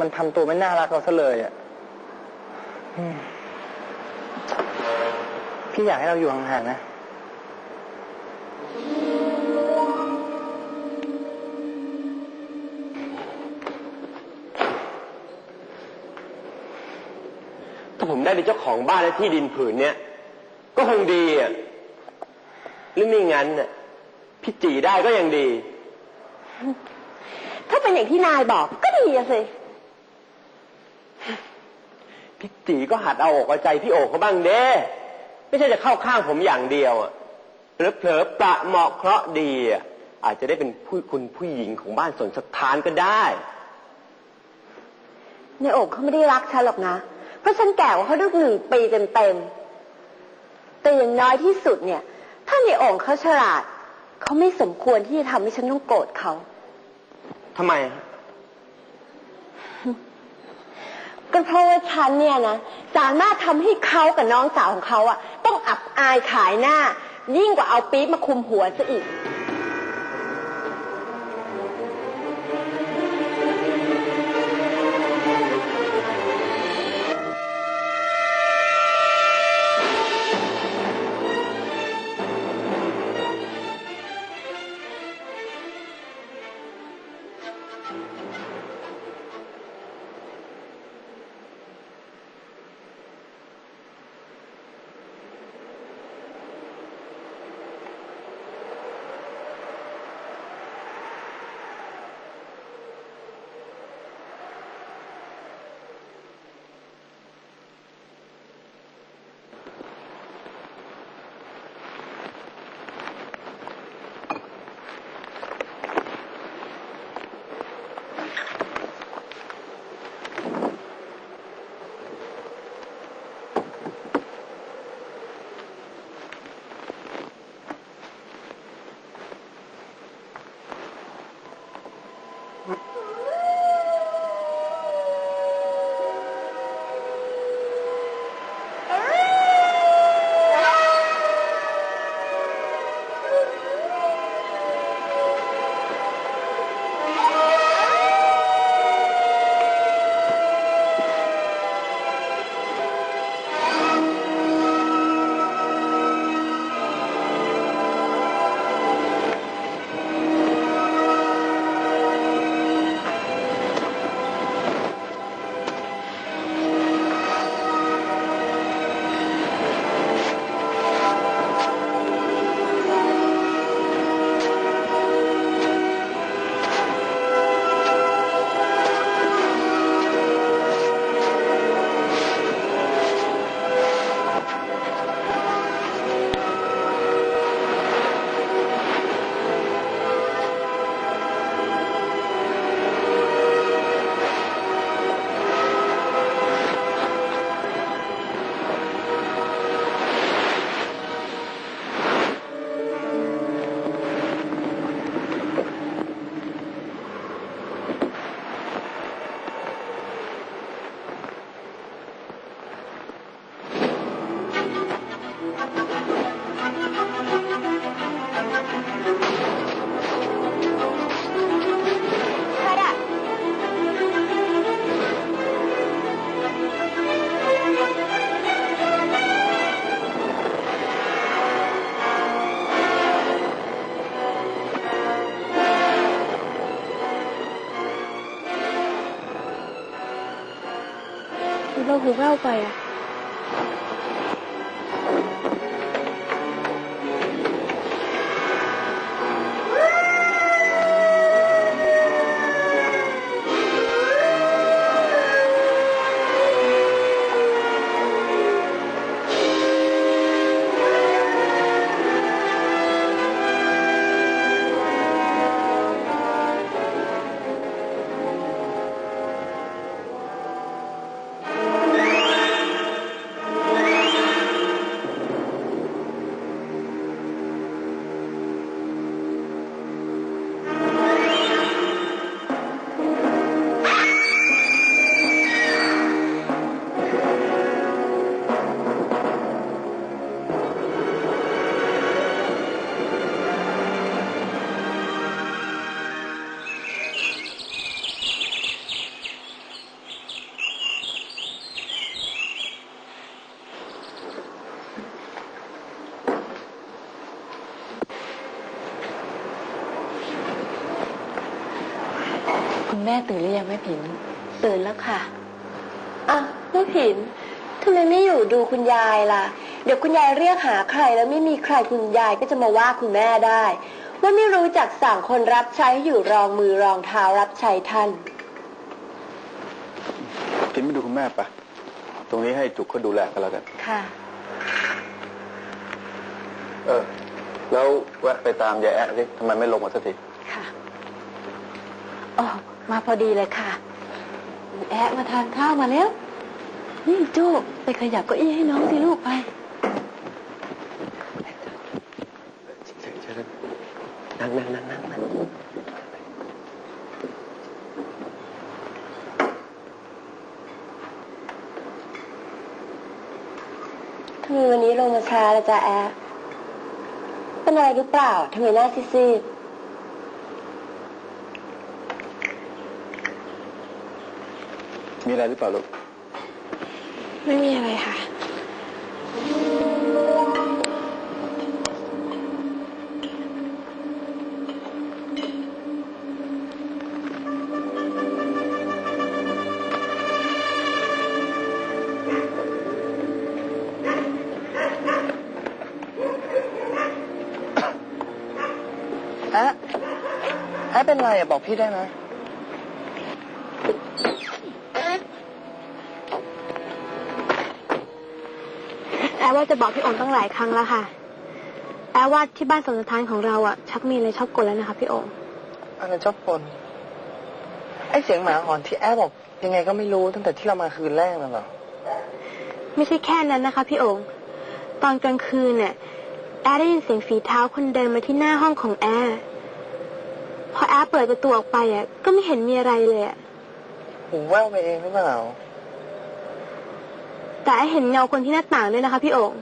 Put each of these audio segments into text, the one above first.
มันทำตัวไม่น่ารักเราซะเลยอะอืมพี่อยากให้เราอยู่ห่างๆนะถ้าผมได้เป็นเจ้าของบ้านและที่ดินผืนเนี้ยก็คงดีอะหรือไม่งั้นน่ะพี่จีได้ก็ยังดี ถ้าเป็นอย่างที่นายบอกก็ดีอะสิ พี่จีก็หัดเอาอกเอาใจพี่โอกเขาบ้างเด้ไม่ใช่จะเข้าข้างผมอย่างเดียวอะเผลอๆประเหมาะเคราะห์ดีอะอาจจะได้เป็นผู้คุณผู้หญิงของบ้านสนสถานก็ได้ในโอกเขาไม่ได้รักฉันหรอกนะ เพราะฉันแก่กว่าเขาตั้งหนึ่งปีเต็มๆแต่อย่างน้อยที่สุดเนี่ย ถ้าในโอกเขาฉลาด เขาไม่สมควรที่จะทำให้ฉันต้องโกรธเขาทำไม ก็เพราะว่าฉันเนี่ยนะสามารถทำให้เขากับน้องสาวของเขาอะต้องอับอายขายหน้า ยิ่งกว่าเอาปี๊บมาคุมหัวซะอีก หูแว่วไปอะ ม่ตื่นหรือยังแม่ผิน ตื่นแล้วค่ะ อะแม่ผินทำไมไม่อยู่ดูคุณยายล่ะ เดี๋ยวคุณยายเรียกหาใครแล้วไม่มีใครคุณยายก็จะมาว่าคุณแม่ได้ ว่าไม่รู้จักสั่งคนรับใช้ให้อยู่รองมือรองเท้ารับใช้ท่านกินไม่ดูคุณแม่ปะตรงนี้ให้จุกเขาดูแลกันแล้วกัน ค่ะ เออ แล้วแวะไปตามยายแอะสิทำไมไม่ลงมาสักที ค่ะ อ๋อ มาพอดีเลยค่ะ แอะมาทานข้าวมาแล้ว นี่โจ้ไปขยับเก้าอี้ให้น้องสิลูกไปเชิญนั่งนั่งนั่งนั่งนั่งทำไมวันนี้ลงมาช้าละจ๊ะแอะเป็นอะไรหรือเปล่าทำไมหน้าซีด มีอะไรหรือเปล่าลูกๆไม่มีอะไรค่ะแอะแอะเป็นไรอะบอกพี่ได้ไหม ว่าจะบอกพี่โองตั้งหลายครั้งแล้วค่ะแอว่าที่บ้านสมรทานของเราอะ ชักมีอะไรชอบกลแล้วนะคะพี่โองอะไรชอบปนไอเสียงหมาหอนที่แอะบอกยังไงก็ไม่รู้ตั้งแต่ที่เรามาคืนแรกน่ะเหรอไม่ใช่แค่นั้นนะคะ พี่โองตอนกลางคืนเนี่ยแอได้ยินเสียงฝีเท้าคนเดินมาที่หน้าห้องของแอพอแอเปิดประตูออกไปอะ ก็ไม่เห็นมีอะไรเลยอะหูแว่วไปเองหรือเปล่า แต่แอเห็นเงาคนที่หน้าต่างด้วยนะคะพี่โอง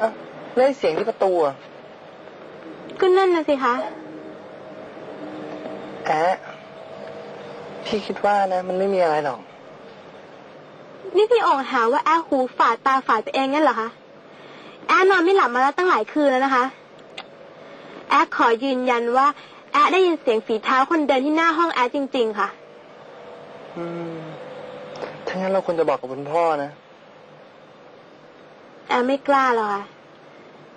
อะแล้วไอ้เสียงที่ประตูอะก็นั่นนะสิคะแอะพี่คิดว่านะ มันไม่มีอะไรหรอก นี่พี่โองหาว่าแอหูฝาดตาฝาดไปเองงั้นเหรอคะ แอนอนไม่หลับมาแล้วตั้งหลายคืนแล้วนะคะ แอดขอยืนยันว่า แอดได้ยินเสียงฝีเท้าคนเดินที่หน้าห้องแอดจริง ๆ ค่ะ อืมถ้างั้นเราควรจะบอกกับคุณพ่อนะ แอดไม่กล้าหรอกค่ะ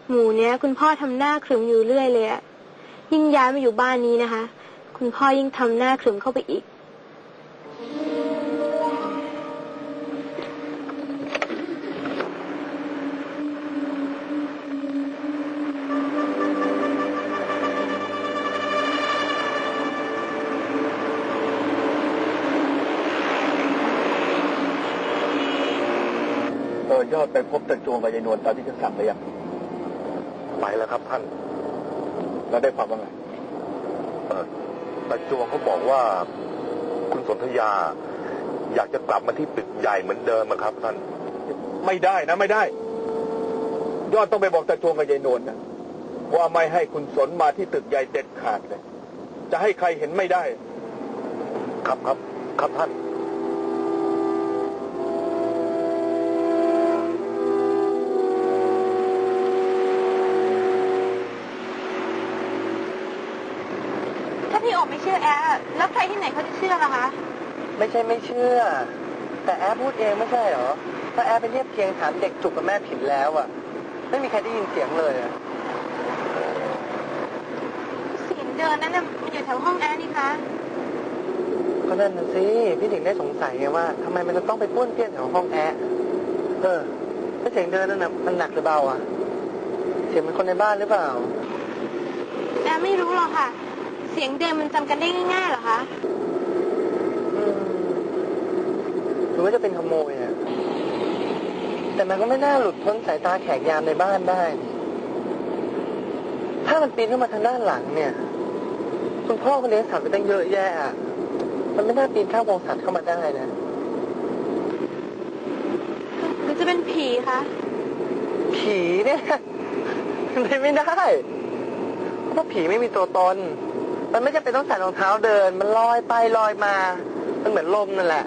หมูเนี้ย คุณพ่อทำหน้าขรึมอยู่เรื่อยเลยอะยิ่งย้ายมาอยู่บ้านนี้นะคะ คุณพ่อยิ่งทำหน้าขรึมเข้าไปอีก ยอดไปพบตะจวงกับยายนวลตามที่ฉันสั่งไปยังไปแล้วครับท่านเราได้ความว่าไงเออตาจวงเขาบอกว่า คุณสนธยา อยากจะกลับมาที่ตึกใหญ่เหมือนเดิมอะครับท่าน ไม่ได้นะไม่ได้ ยอดต้องไปบอกตาจวงกับยายนวลนะว่าไม่ให้คุณสนมาที่ตึกใหญ่เด็ดขาดเลย จะให้ใครเห็นไม่ได้ ครับครับ ครับท่าน ไม่เชื่อแอดแล้วใครที่ไหนเขาจะเชื่อล่ะคะ ไม่ใช่ไม่เชื่อ แต่แอปพูดเองไม่ใช่เหรอถ้าแอปไปเรียบเคียงถามเด็กจุกกับแม่ผิดแล้วอะ ไม่มีใครได้ยินเสียงเลยอะเสียงเดินนั่นน่ะมันอยู่แถวห้องแอดนี่คะก็นั่นน่ะสิพี่ถึงได้สงสัยไงว่าทำไมมันจะต้องไปป้วนเปี้ยนแถวห้องแอร์เออถ้าเสียงเดินนั่นน่ะมันหนักหรือเบาอะ เสียงเป็นคนในบ้านหรือเปล่าแอดไม่รู้หรอกค่ะเสียงเดินมันจำกันได้ง่ายๆเหรอคะอืมหรือว่าจะเป็นขโมยอะแต่มันก็ไม่น่าหลุดพ้นสายตาแขกยามในบ้านได้นี่ถ้ามันปีนเข้ามาทางด้านหลังเนี่ย คุณพ่อเขาเลี้ยงสัตว์ไปตั้งเยอะแยะอะมันไม่น่าปีนข้ามวงสัตว์เข้ามาได้นะหรือจะเป็นผีคะ ผีเนี่ยเป็นไม่ได้ เพราะผีไม่มีตัวตน มันไม่จำเป็นต้องใส่รองเท้าเดิน มันลอยไปลอยมา มันเหมือนลมนั่นแหละ